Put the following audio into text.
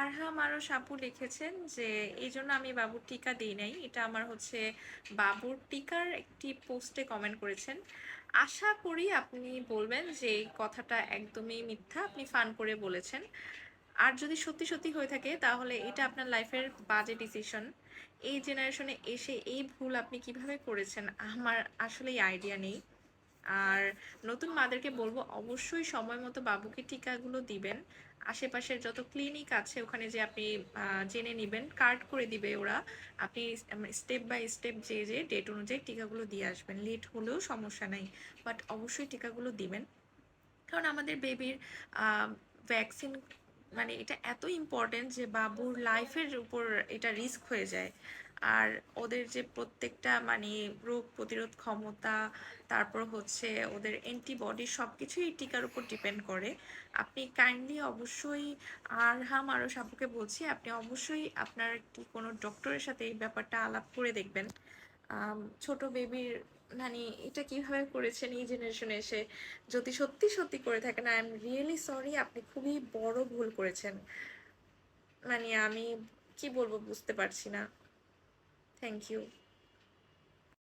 আরহাম আরও সাপু লিখেছেন যে এই জন্য আমি বাবুর টিকা দিই নাই। এটা আমার হচ্ছে বাবুর টিকার একটি পোস্টে কমেন্ট করেছেন। আশা করি আপনি বলবেন যে কথাটা একদমই মিথ্যা, আপনি ফান করে বলেছেন। আর যদি সত্যি সত্যি হয়ে থাকে, তাহলে এটা আপনার লাইফের বাজে ডিসিশন। এই জেনারেশনে এসে এই ভুল আপনি কীভাবে করেছেন, আমার আসলেই আইডিয়া নেই। আর নতুন মাদেরকে বলব, অবশ্যই সময় মতো বাবুকে টিকাগুলো দিবেন। আশেপাশের যত ক্লিনিক আছে, ওখানে যে আপনি জেনে নেবেন কার্ড করে দিবে ওরা। আপনি স্টেপ বাই স্টেপ যে যে ডেট অনুযায়ী টিকাগুলো দিয়ে আসবেন। লেট হলেও সমস্যা নাই বাট অবশ্যই টিকাগুলো দিবেন। কারণ আমাদের বেবির ভ্যাকসিন মানে এটা এত ইম্পর্টেন্ট যে বাবুর লাইফের উপর এটা রিস্ক হয়ে যায়। আর ওদের যে প্রত্যেকটা মানে রোগ প্রতিরোধ ক্ষমতা, তারপর হচ্ছে ওদের অ্যান্টিবডি সব কিছুই টিকার উপর ডিপেন্ড করে। আপনি কাইন্ডলি অবশ্যই আর হাম আরও সাপুকে বলছি, আপনি অবশ্যই আপনার কি কোনো ডক্টরের সাথে এই ব্যাপারটা আলাপ করে দেখবেন। ছোট বেবির মানে এটা কীভাবে করেছেন? এই জেনারেশনে এসে যদি সত্যি সত্যি করে থাকেন আই এম রিয়েলি সরি আপনি খুবই বড় ভুল করেছেন। মানে আমি কি বলব, বুঝতে পারছি না। Thank you